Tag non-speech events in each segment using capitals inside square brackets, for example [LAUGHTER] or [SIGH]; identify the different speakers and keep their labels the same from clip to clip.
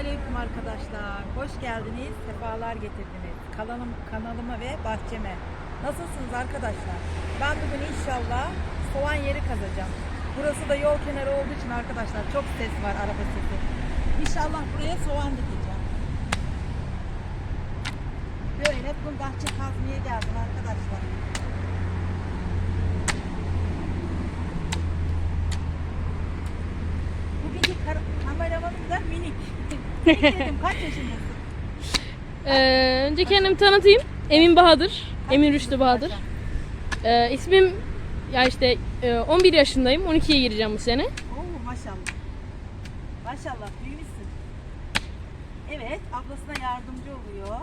Speaker 1: aleyküm arkadaşlar. Hoş geldiniz, sefalar getirdiniz. Kanalım, kanalıma ve bahçeme. Nasılsınız arkadaşlar? Ben bugün inşallah soğan yeri kazacağım. Burası da yol kenarı olduğu için arkadaşlar çok ses var, araba sesi. İnşallah buraya soğan dikeceğim. Böyle bugün bahçe kazmaya geldim arkadaşlar. Dedim kaç yaşındasın?
Speaker 2: Ee, önce kendimi tanıtayım. Emin Bahadır. Emin Rüştü Bahadır. Ee, ismim ya işte e, 11 yaşındayım. 12'ye gireceğim bu sene.
Speaker 1: Oo maşallah. Maşallah büyümüşsün. Evet ablasına yardımcı oluyor.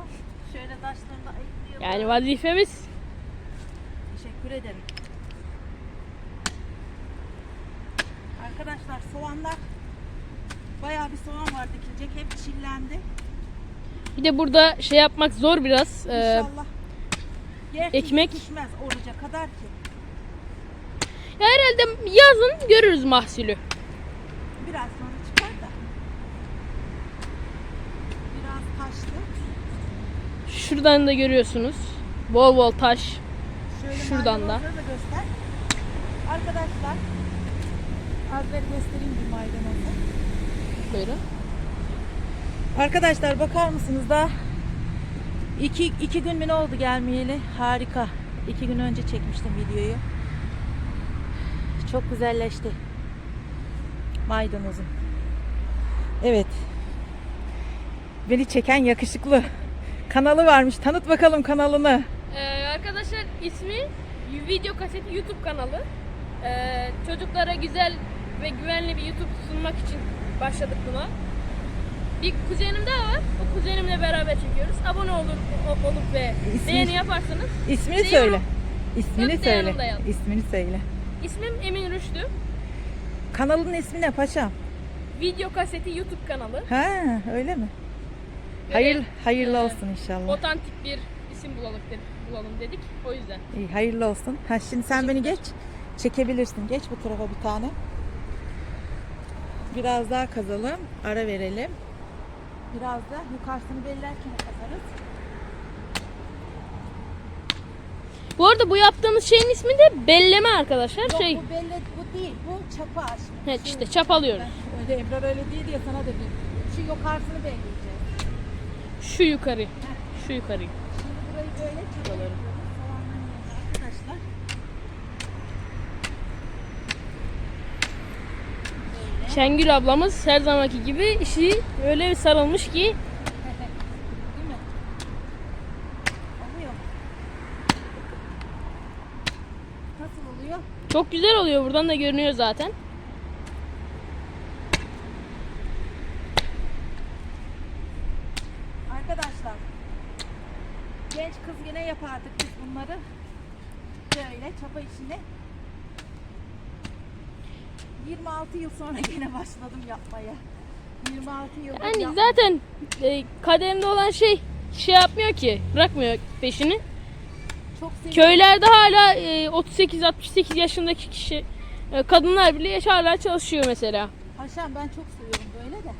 Speaker 1: Şöyle taşlarını ayıklayalım.
Speaker 2: Yani vazifemiz.
Speaker 1: Teşekkür ederim. Arkadaşlar soğanlar bayağı bir soğan var dikilecek. Hep çillendi.
Speaker 2: Bir de burada şey yapmak zor biraz. Ee,
Speaker 1: İnşallah. Yer
Speaker 2: ekmek.
Speaker 1: Düşmez olacak kadar ki.
Speaker 2: ya herhalde yazın görürüz mahsulü.
Speaker 1: Biraz sonra çıkar da. Biraz taştı.
Speaker 2: Şuradan da görüyorsunuz. Bol bol taş.
Speaker 1: Şöyle
Speaker 2: Şuradan da.
Speaker 1: maydanozları da göster. Arkadaşlar azları göstereyim bir maydanozu.
Speaker 2: Buyurun.
Speaker 1: Arkadaşlar bakar mısınız da iki, iki gün mü ne oldu gelmeyeli? Harika. İki gün önce çekmiştim videoyu. Çok güzelleşti. Maydanozum. Evet. Beni çeken yakışıklı. Kanalı varmış. Tanıt bakalım kanalını.
Speaker 2: Ee, arkadaşlar ismi Video Kaseti YouTube kanalı. Ee, çocuklara güzel ve güvenli bir YouTube sunmak için başladık buna. Bir kuzenim daha var. O kuzenimle beraber çekiyoruz. Abone olur, o- olup ve
Speaker 1: İsmi-
Speaker 2: beğeni yaparsanız.
Speaker 1: İsmini
Speaker 2: Zeynep-
Speaker 1: söyle. İsmini
Speaker 2: Zeynep
Speaker 1: söyle. İsmini söyle.
Speaker 2: İsmim Emin Rüştü.
Speaker 1: Kanalın ismi ne paşam?
Speaker 2: Video Kaseti YouTube kanalı.
Speaker 1: Ha, öyle mi? Hayır, hayırlı
Speaker 2: e,
Speaker 1: olsun inşallah.
Speaker 2: Otantik bir isim bulalım dedik, bulalım dedik. O yüzden.
Speaker 1: İyi, hayırlı olsun. Ha, şimdi sen beni geç. Çekebilirsin. Geç bu tarafa bir tane. Biraz daha kazalım. Ara verelim. Biraz da yukarısını bellerken kazarız.
Speaker 2: Bu arada bu yaptığımız şeyin ismi de belleme arkadaşlar.
Speaker 1: Yok
Speaker 2: şey,
Speaker 1: bu belli bu değil. Bu çapa aşımı.
Speaker 2: evet
Speaker 1: Şu-
Speaker 2: işte çapalıyoruz.
Speaker 1: Ben öyle Ebrar öyle değil diye sana da bir. Şu yukarısını belleyeceğiz.
Speaker 2: Şu yukarı. Şu yukarı.
Speaker 1: Şimdi burayı böyle çapalarız.
Speaker 2: Şengül ablamız her zamanki gibi işi öyle bir sarılmış ki çok güzel oluyor. Buradan da görünüyor zaten.
Speaker 1: Arkadaşlar genç kız yine yapardık biz bunları. Böyle çapa işini. 26 yıl sonra [LAUGHS] yine başladım yapmaya. 26 yıl.
Speaker 2: Yani zaten e, kaderinde olan şey şey yapmıyor ki. Bırakmıyor peşini.
Speaker 1: çok seviyorum.
Speaker 2: Köylerde hala e, 38-68 yaşındaki kişi e, kadınlar bile yaş hala çalışıyor mesela.
Speaker 1: Haşan ben çok seviyorum böyle de.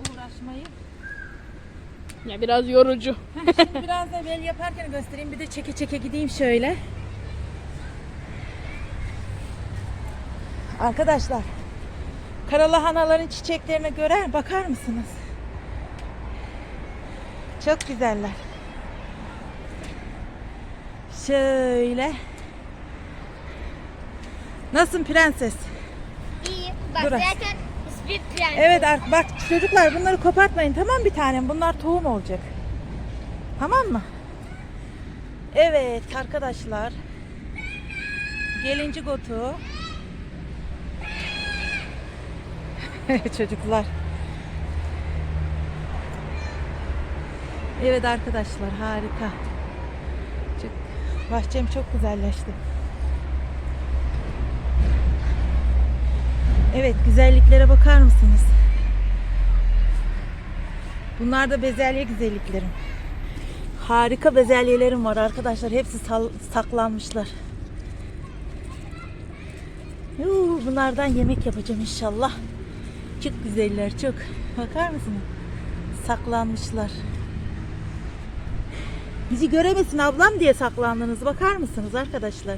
Speaker 1: Uğraşmayı.
Speaker 2: Ya biraz yorucu. [LAUGHS]
Speaker 1: Şimdi biraz da bel yaparken göstereyim. Bir de çeke çeke gideyim şöyle. Arkadaşlar. Karalahanaların çiçeklerine göre bakar mısınız? Çok güzeller. Şöyle. Nasılsın prenses?
Speaker 3: İyi. Bak
Speaker 1: Dur.
Speaker 3: zaten ismi prenses.
Speaker 1: Evet bak çocuklar bunları kopartmayın tamam bir tanem bunlar tohum olacak. Tamam mı? Evet arkadaşlar. Gelinci gotu. [LAUGHS] çocuklar. Evet arkadaşlar harika. Çok, bahçem çok güzelleşti. Evet güzelliklere bakar mısınız? Bunlar da bezelye güzelliklerim. Harika bezelyelerim var arkadaşlar. Hepsi saklanmışlar. Yuu, bunlardan yemek yapacağım inşallah. Çok güzeller çok. Bakar mısınız? Saklanmışlar. Bizi göremesin ablam diye saklandınız. Bakar mısınız arkadaşlar?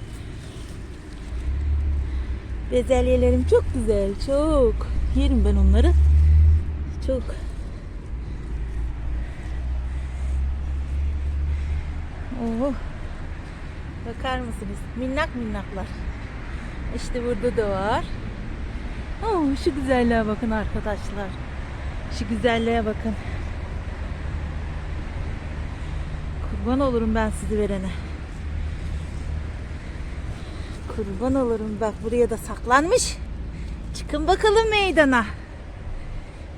Speaker 1: Bezelyelerim çok güzel. Çok. Yerim ben onları. Çok. Oh. Bakar mısınız? Minnak minnaklar. İşte burada da var. Oh, şu güzelliğe bakın arkadaşlar. Şu güzelliğe bakın. Kurban olurum ben sizi verene. Kurban olurum bak buraya da saklanmış. Çıkın bakalım meydana.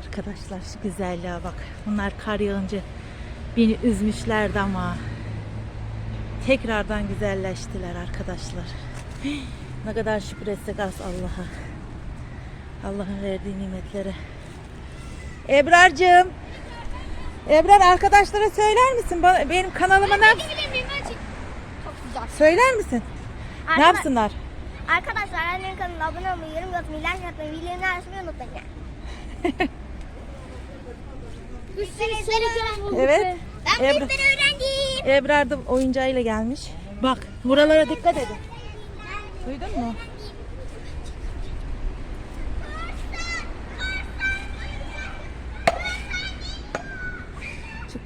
Speaker 1: Arkadaşlar şu güzelliğe bak. Bunlar kar yağınca beni üzmüşlerdi ama tekrardan güzelleştiler arkadaşlar. [GASPS] Ne kadar şükür etsek az Allah'a. Allah'ın verdiği nimetlere. Ebrar'cığım. Ebrar arkadaşlara söyler misin? Bana, benim kanalıma ne yap-
Speaker 3: Çok güzel.
Speaker 1: Söyler misin? Ne yapsınlar?
Speaker 3: Arkadaşlar annemin kanalına abone olmayı, yorum yapmayı, like yapmayı, bildirimleri açmayı unutmayın. [LAUGHS]
Speaker 1: Evet.
Speaker 3: Ben
Speaker 1: Ebru-
Speaker 3: öğrendim.
Speaker 1: Ebrar da oyuncağıyla gelmiş. Bak buralara dikkat edin. Duydun mu?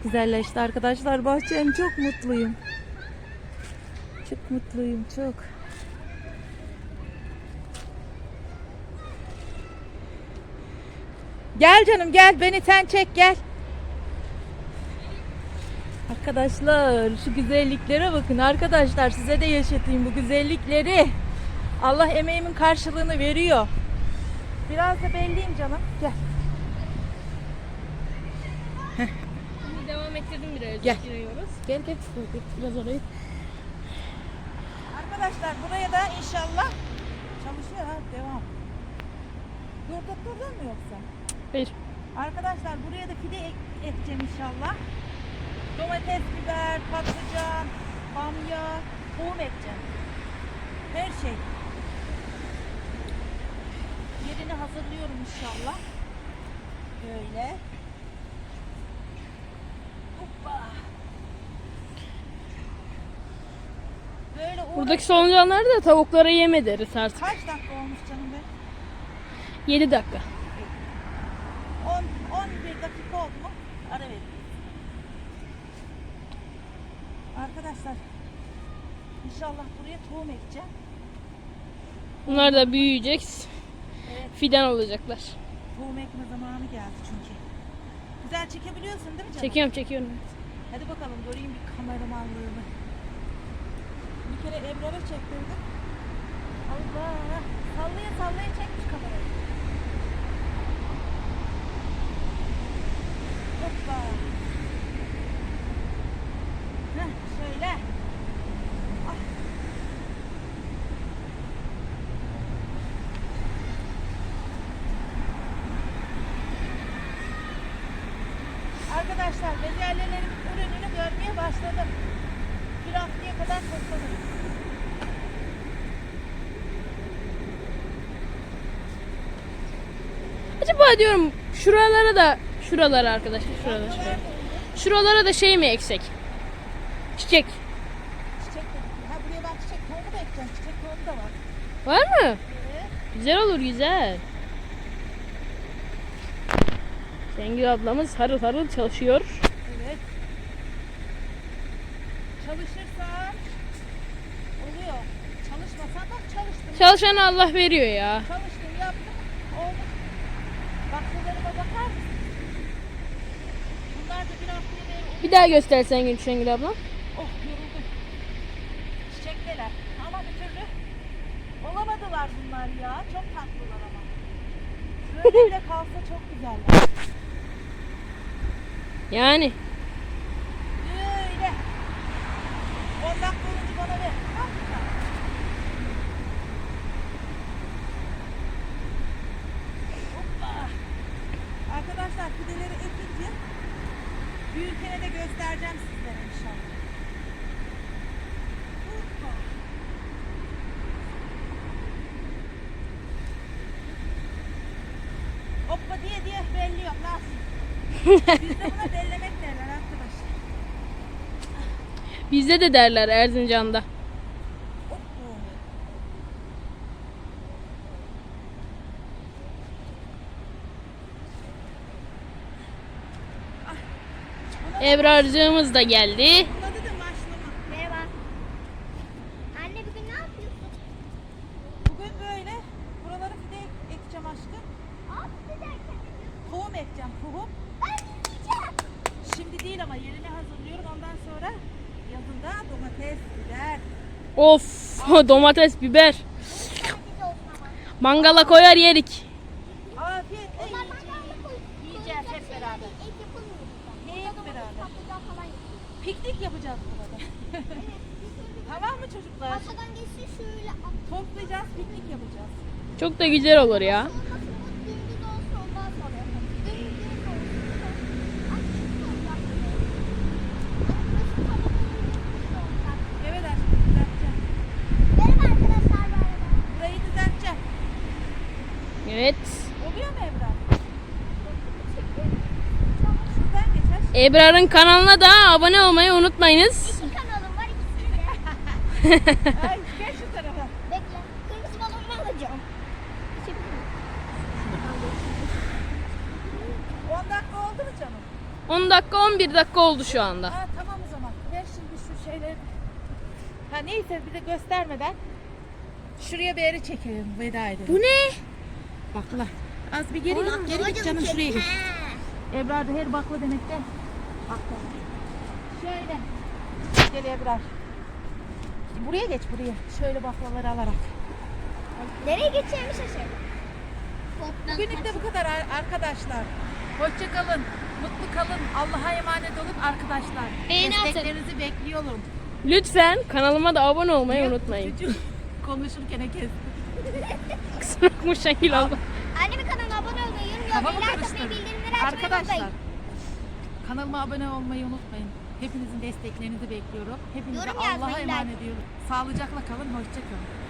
Speaker 1: Güzelleşti arkadaşlar bahçem. Çok mutluyum. Çok mutluyum çok. Gel canım gel beni sen çek gel. Arkadaşlar şu güzelliklere bakın arkadaşlar size de yaşatayım bu güzellikleri. Allah emeğimin karşılığını veriyor. Biraz da belliyim canım. Gel.
Speaker 2: Şimdi devam ettirdim biraz.
Speaker 1: Gel.
Speaker 2: Giriyoruz.
Speaker 1: Gel gel. Biraz orayı. Arkadaşlar buraya da inşallah çalışıyor ha devam. Durdurdun mu yoksa?
Speaker 2: Hayır.
Speaker 1: Arkadaşlar buraya da fide ek- ekeceğim inşallah. Domates, biber, patlıcan, bamya, tohum ekeceğim. Her şey. Yerini hazırlıyorum inşallah. Böyle. Hoppa. Böyle uğraş-
Speaker 2: Buradaki solucanları da tavuklara yem ederiz artık.
Speaker 1: Kaç dakika olmuş canım be?
Speaker 2: 7 dakika.
Speaker 1: 10 11 dakika oldu mu? Ara verin. Arkadaşlar inşallah buraya tohum ekeceğim.
Speaker 2: Bunlar da büyüyecek.
Speaker 1: Evet.
Speaker 2: Fidan olacaklar.
Speaker 1: Tohum ekme zamanı geldi çünkü. Güzel çekebiliyorsun değil mi canım?
Speaker 2: Çekiyorum çekiyorum.
Speaker 1: Hadi bakalım göreyim bir kameramanlığını. Kere Ebrar'a çektirdim. Allah! Sallaya sallaya çekmiş kamerayı. Hoppa! Heh, şöyle. Ah. Arkadaşlar bezelyelerimin ürününü görmeye başladım. Bir haftaya kadar toplanır.
Speaker 2: Acaba diyorum şuralara da şuralara arkadaşlar şuralara şuralara. Şuralara da şey mi eksek? Çiçek.
Speaker 1: Çiçek de. Ha buraya ben çiçek tohumu da ekeceğim. Çiçek tohumu da var.
Speaker 2: Var mı?
Speaker 1: Evet.
Speaker 2: Güzel olur güzel. Şengül ablamız harıl harıl çalışıyor.
Speaker 1: Evet. Çalışırsan oluyor. Çalışmasan bak çalıştım.
Speaker 2: Çalışan Allah veriyor ya.
Speaker 1: Çalıştım yaptım. Oldu. Baksılarıma bakar mısın? Bunlar da bir haftaya değer
Speaker 2: Bir daha göster Şengül, Şengül abla.
Speaker 1: Oh yoruldum. Çiçekteler ama bir türlü olamadılar bunlar ya. Çok tatlılar ama. Böyle bile kalsa çok güzeller.
Speaker 2: Yani
Speaker 1: Böyle. 10 dakika olunca bana ver. Tamam mı? Hoppa. Arkadaşlar fideleri ekince büyürkene de göstereceğim sizlere inşallah. Hoppa. Hoppa. Bizde buna bellemek derler arkadaşlar.
Speaker 2: Bizde de derler Erzincan'da. Ebrar'cığımız da geldi.
Speaker 3: Merhaba. Anne bugün ne yapıyorsun?
Speaker 1: Bugün böyle buraları fide ekeceğim aşkım. Tohum ekeceğim tohum.
Speaker 3: Ben yiyeceğim.
Speaker 1: Şimdi değil ama yerini hazırlıyorum. Ondan sonra yazında domates, biber.
Speaker 2: Of [LAUGHS] domates, biber.
Speaker 3: Yiyeceğiz olsun ama.
Speaker 2: Mangala koyar yerik.
Speaker 1: Afiyetle
Speaker 3: Onlar
Speaker 1: yiyeceğiz.
Speaker 3: mangalda koy.
Speaker 1: Yiyeceğiz hep
Speaker 3: koyacak şeyler
Speaker 1: beraber.
Speaker 3: değil, Et yapılmıyor burada.
Speaker 1: Hep
Speaker 3: Burada domates,
Speaker 1: beraber.
Speaker 3: patlıcan falan yapılıyor.
Speaker 1: Piknik yapacağız burada. [LAUGHS] tamam mı çocuklar?
Speaker 3: Masadan geçsin şöyle.
Speaker 1: Toplayacağız, piknik yapacağız.
Speaker 2: Çok da güzel olur ya.
Speaker 3: Olmasın bu dümdüz olsun ondan sonra yapalım. Dümdüz olsun. Ay, şu olacak. Ay, burası tabanın üstünde olacak.
Speaker 1: Evet aşkım düzelteceğim.
Speaker 3: Merhaba arkadaşlar bu arada.
Speaker 1: Burayı düzelteceğim.
Speaker 2: Evet.
Speaker 1: Oluyor mu Emrah? Şuradan geç aşkım.
Speaker 2: Ebrar'ın kanalına da abone olmayı unutmayınız.
Speaker 3: İki kanalım var ikisinde. [LAUGHS]
Speaker 1: Ay gel şu tarafa.
Speaker 3: Bekle. Kırmızı balonumu alacağım. Şimdi
Speaker 1: 10 dakika oldu mu canım?
Speaker 2: 10 dakika 11 dakika oldu şu anda.
Speaker 1: Ha tamam o zaman. Ver şimdi şu şeyleri. Ha neyse bize göstermeden şuraya bir yere çekelim veda edelim.
Speaker 2: Bu ne?
Speaker 1: Bakla. Az bir geri git, geri git canım şuraya git. Ebrar da her bakla demekten. Şöyle. Gel Ebrar. Buraya geç buraya. Şöyle baklaları alarak.
Speaker 3: Nereye geçeceğimi şaşırdım.
Speaker 1: Bugünlük de bu kadar ar- arkadaşlar. Hoşça kalın. Mutlu kalın. Allah'a emanet olun arkadaşlar.
Speaker 2: Beğeni atın.
Speaker 1: Desteklerinizi bekliyorum.
Speaker 2: Lütfen kanalıma da abone olmayı unutmayın.
Speaker 1: Çocuk [LAUGHS] konuşurken kes.
Speaker 2: Kusura bakma Şakil abla.
Speaker 3: Annemin kanalına abone olmayı, yorum yazmayı, like atmayı, bildirimleri açmayı
Speaker 1: Arkadaşlar
Speaker 3: unutmayın.
Speaker 1: Kanalıma abone olmayı unutmayın. Hepinizin desteklerinizi bekliyorum. Hepinize Allah'a emanet ediyorum. Sağlıcakla kalın, hoşça kalın.